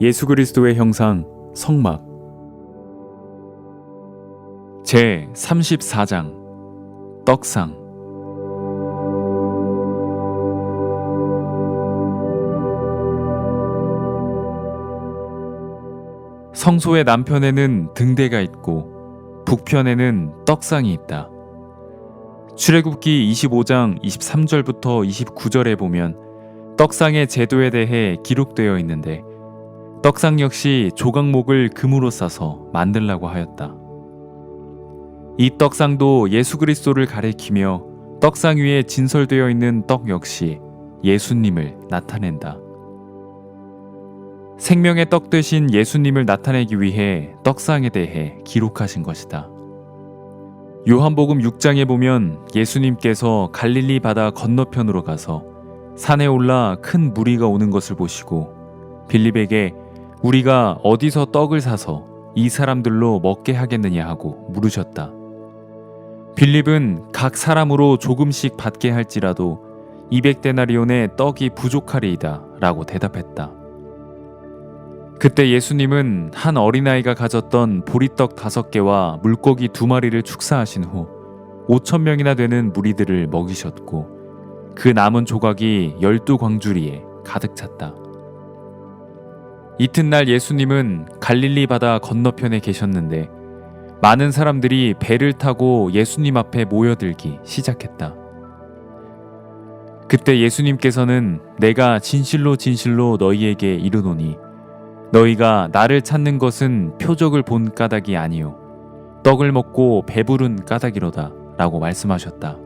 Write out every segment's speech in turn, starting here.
예수 그리스도의 형상 성막 제 34장 떡상 성소의 남편에는 등대가 있고 북편에는 떡상이 있다. 출애굽기 25장 23절부터 29절에 보면 떡상의 제도에 대해 기록되어 있는데 떡상 역시 조각목을 금으로 싸서 만들라고 하였다. 이 떡상도 예수 그리스도를 가리키며 떡상 위에 진설되어 있는 떡 역시 예수님을 나타낸다. 생명의 떡 되신 예수님을 나타내기 위해 떡상에 대해 기록하신 것이다. 요한복음 6장에 보면 예수님께서 갈릴리 바다 건너편으로 가서 산에 올라 큰 무리가 오는 것을 보시고 빌립에게 우리가 어디서 떡을 사서 이 사람들로 먹게 하겠느냐 하고 물으셨다. 빌립은 각 사람으로 조금씩 받게 할지라도 200데나리온의 떡이 부족하리이다 라고 대답했다. 그때 예수님은 한 어린아이가 가졌던 보리떡 다섯 개와 물고기 두 마리를 축사하신 후 5천 명이나 되는 무리들을 먹이셨고 그 남은 조각이 열두 광주리에 가득 찼다. 이튿날 예수님은 갈릴리 바다 건너편에 계셨는데 많은 사람들이 배를 타고 예수님 앞에 모여들기 시작했다. 그때 예수님께서는 내가 진실로 진실로 너희에게 이르노니 너희가 나를 찾는 것은 표적을 본 까닭이 아니요 떡을 먹고 배부른 까닭이로다 라고 말씀하셨다.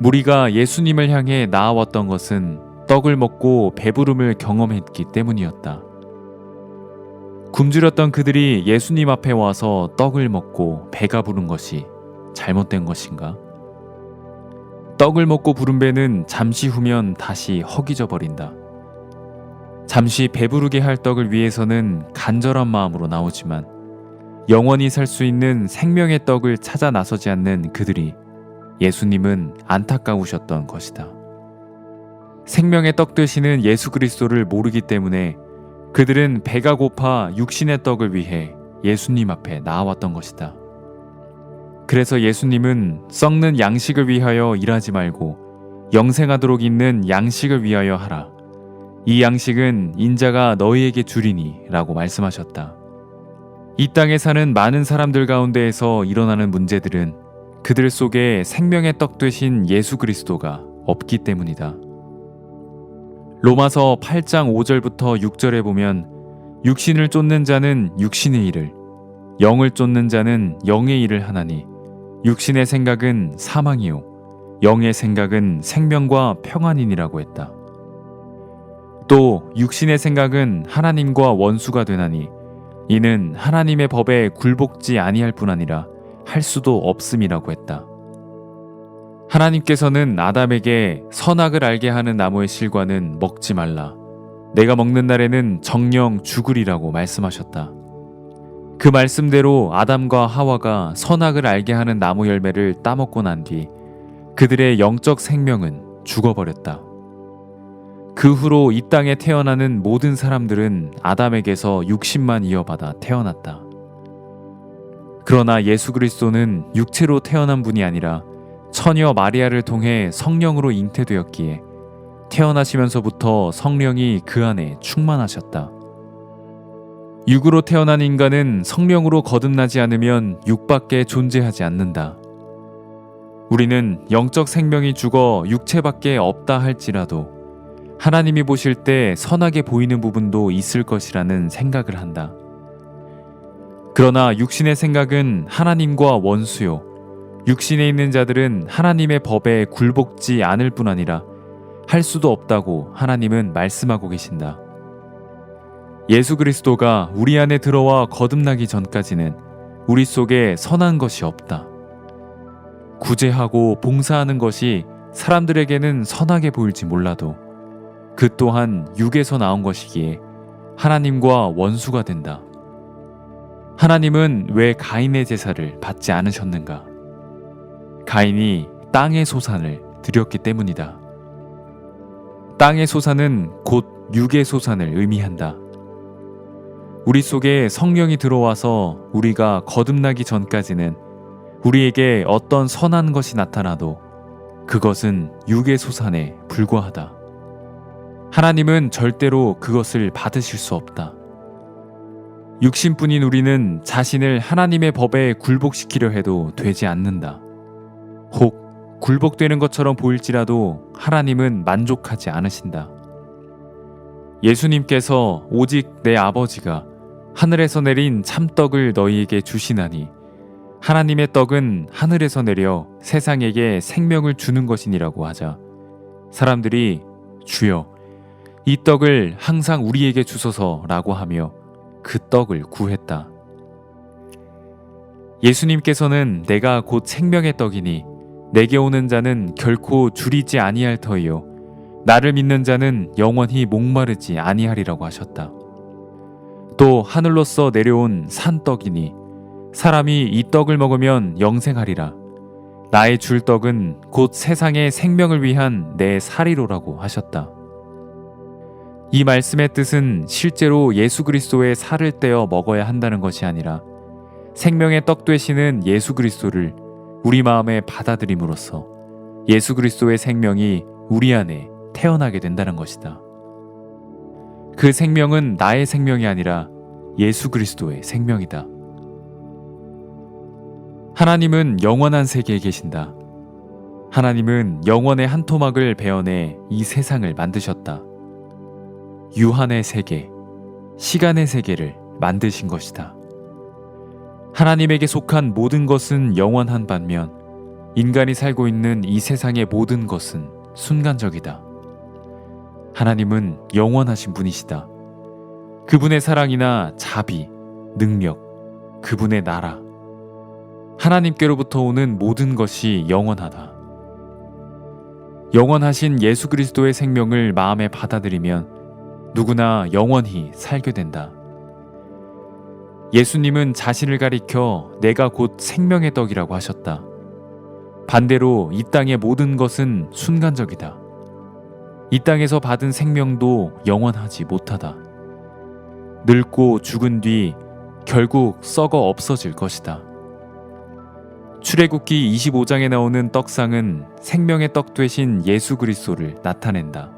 무리가 예수님을 향해 나아왔던 것은 떡을 먹고 배부름을 경험했기 때문이었다. 굶주렸던 그들이 예수님 앞에 와서 떡을 먹고 배가 부른 것이 잘못된 것인가? 떡을 먹고 부른 배는 잠시 후면 다시 허기져 버린다. 잠시 배부르게 할 떡을 위해서는 간절한 마음으로 나오지만 영원히 살 수 있는 생명의 떡을 찾아 나서지 않는 그들이 예수님은 안타까우셨던 것이다. 생명의 떡 되시는 예수 그리스도를 모르기 때문에 그들은 배가 고파 육신의 떡을 위해 예수님 앞에 나아왔던 것이다. 그래서 예수님은 썩는 양식을 위하여 일하지 말고 영생하도록 있는 양식을 위하여 하라. 이 양식은 인자가 너희에게 주리니 라고 말씀하셨다. 이 땅에 사는 많은 사람들 가운데에서 일어나는 문제들은 그들 속에 생명의 떡 되신 예수 그리스도가 없기 때문이다. 로마서 8장 5절부터 6절에 보면 육신을 쫓는 자는 육신의 일을, 영을 쫓는 자는 영의 일을 하나니 육신의 생각은 사망이요, 영의 생각은 생명과 평안이니라고 했다. 또 육신의 생각은 하나님과 원수가 되나니 이는 하나님의 법에 굴복지 아니할 뿐 아니라 할 수도 없음이라고 했다. 하나님께서는 아담에게 선악을 알게 하는 나무의 실과는 먹지 말라. 내가 먹는 날에는 정령 죽으리라고 말씀하셨다. 그 말씀대로 아담과 하와가 선악을 알게 하는 나무 열매를 따먹고 난 뒤 그들의 영적 생명은 죽어버렸다. 그 후로 이 땅에 태어나는 모든 사람들은 아담에게서 육신만 이어받아 태어났다. 그러나 예수 그리스도는 육체로 태어난 분이 아니라 처녀 마리아를 통해 성령으로 잉태되었기에 태어나시면서부터 성령이 그 안에 충만하셨다. 육으로 태어난 인간은 성령으로 거듭나지 않으면 육밖에 존재하지 않는다. 우리는 영적 생명이 죽어 육체밖에 없다 할지라도 하나님이 보실 때 선하게 보이는 부분도 있을 것이라는 생각을 한다. 그러나 육신의 생각은 하나님과 원수요. 육신에 있는 자들은 하나님의 법에 굴복지 않을 뿐 아니라 할 수도 없다고 하나님은 말씀하고 계신다. 예수 그리스도가 우리 안에 들어와 거듭나기 전까지는 우리 속에 선한 것이 없다. 구제하고 봉사하는 것이 사람들에게는 선하게 보일지 몰라도 그 또한 육에서 나온 것이기에 하나님과 원수가 된다. 하나님은 왜 가인의 제사를 받지 않으셨는가? 가인이 땅의 소산을 드렸기 때문이다. 땅의 소산은 곧 육의 소산을 의미한다. 우리 속에 성령이 들어와서 우리가 거듭나기 전까지는 우리에게 어떤 선한 것이 나타나도 그것은 육의 소산에 불과하다. 하나님은 절대로 그것을 받으실 수 없다. 육신뿐인 우리는 자신을 하나님의 법에 굴복시키려 해도 되지 않는다. 혹 굴복되는 것처럼 보일지라도 하나님은 만족하지 않으신다. 예수님께서 오직 내 아버지가 하늘에서 내린 참떡을 너희에게 주시나니 하나님의 떡은 하늘에서 내려 세상에게 생명을 주는 것이니라고 하자 사람들이 주여 이 떡을 항상 우리에게 주소서라고 하며 그 떡을 구했다. 예수님께서는 내가 곧 생명의 떡이니 내게 오는 자는 결코 줄이지 아니할 터이요 나를 믿는 자는 영원히 목마르지 아니하리라고 하셨다. 또 하늘로서 내려온 산떡이니 사람이 이 떡을 먹으면 영생하리라. 나의 줄 떡은 곧 세상의 생명을 위한 내 살이로라고 하셨다. 이 말씀의 뜻은 실제로 예수 그리스도의 살을 떼어 먹어야 한다는 것이 아니라 생명의 떡 되시는 예수 그리스도를 우리 마음에 받아들임으로써 예수 그리스도의 생명이 우리 안에 태어나게 된다는 것이다. 그 생명은 나의 생명이 아니라 예수 그리스도의 생명이다. 하나님은 영원한 세계에 계신다. 하나님은 영원의 한 토막을 베어내 이 세상을 만드셨다. 유한의 세계, 시간의 세계를 만드신 것이다. 하나님에게 속한 모든 것은 영원한 반면 인간이 살고 있는 이 세상의 모든 것은 순간적이다. 하나님은 영원하신 분이시다. 그분의 사랑이나 자비, 능력, 그분의 나라, 하나님께로부터 오는 모든 것이 영원하다. 영원하신 예수 그리스도의 생명을 마음에 받아들이면 누구나 영원히 살게 된다. 예수님은 자신을 가리켜 내가 곧 생명의 떡이라고 하셨다. 반대로 이 땅의 모든 것은 순간적이다. 이 땅에서 받은 생명도 영원하지 못하다. 늙고 죽은 뒤 결국 썩어 없어질 것이다. 출애굽기 25장에 나오는 떡상은 생명의 떡 되신 예수 그리스도를 나타낸다.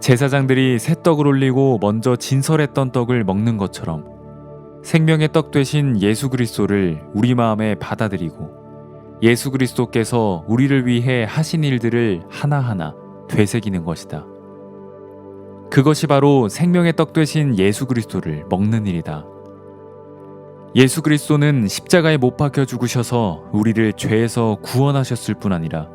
제사장들이 새 떡을 올리고 먼저 진설했던 떡을 먹는 것처럼 생명의 떡 되신 예수 그리스도를 우리 마음에 받아들이고 예수 그리스도께서 우리를 위해 하신 일들을 하나하나 되새기는 것이다. 그것이 바로 생명의 떡 되신 예수 그리스도를 먹는 일이다. 예수 그리스도는 십자가에 못 박혀 죽으셔서 우리를 죄에서 구원하셨을 뿐 아니라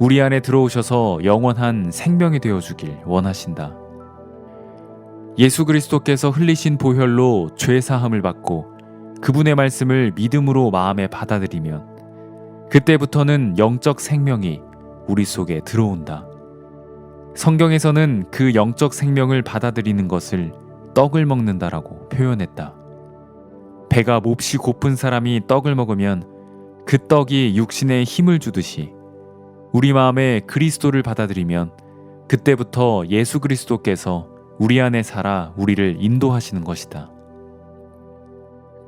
우리 안에 들어오셔서 영원한 생명이 되어 주길 원하신다. 예수 그리스도께서 흘리신 보혈로 죄 사함을 받고 그분의 말씀을 믿음으로 마음에 받아들이면 그때부터는 영적 생명이 우리 속에 들어온다. 성경에서는 그 영적 생명을 받아들이는 것을 떡을 먹는다라고 표현했다. 배가 몹시 고픈 사람이 떡을 먹으면 그 떡이 육신에 힘을 주듯이 우리 마음에 그리스도를 받아들이면 그때부터 예수 그리스도께서 우리 안에 살아 우리를 인도하시는 것이다.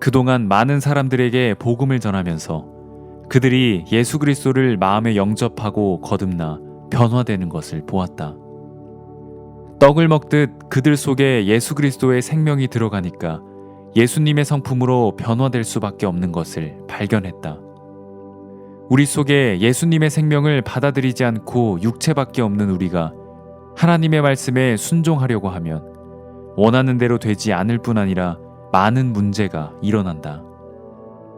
그동안 많은 사람들에게 복음을 전하면서 그들이 예수 그리스도를 마음에 영접하고 거듭나 변화되는 것을 보았다. 떡을 먹듯 그들 속에 예수 그리스도의 생명이 들어가니까 예수님의 성품으로 변화될 수밖에 없는 것을 발견했다. 우리 속에 예수님의 생명을 받아들이지 않고 육체밖에 없는 우리가 하나님의 말씀에 순종하려고 하면 원하는 대로 되지 않을 뿐 아니라 많은 문제가 일어난다.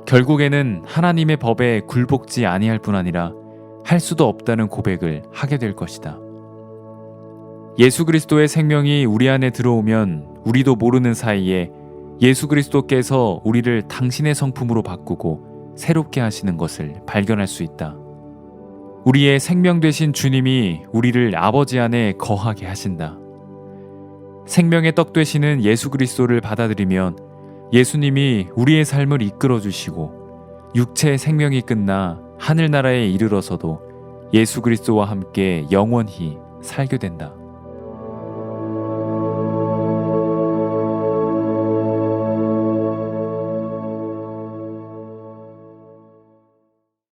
결국에는 하나님의 법에 굴복지 아니할 뿐 아니라 할 수도 없다는 고백을 하게 될 것이다. 예수 그리스도의 생명이 우리 안에 들어오면 우리도 모르는 사이에 예수 그리스도께서 우리를 당신의 성품으로 바꾸고 새롭게 하시는 것을 발견할 수 있다. 우리의 생명 되신 주님이 우리를 아버지 안에 거하게 하신다. 생명의 떡 되시는 예수 그리스도를 받아들이면 예수님이 우리의 삶을 이끌어 주시고 육체의 생명이 끝나 하늘나라에 이르러서도 예수 그리스도와 함께 영원히 살게 된다.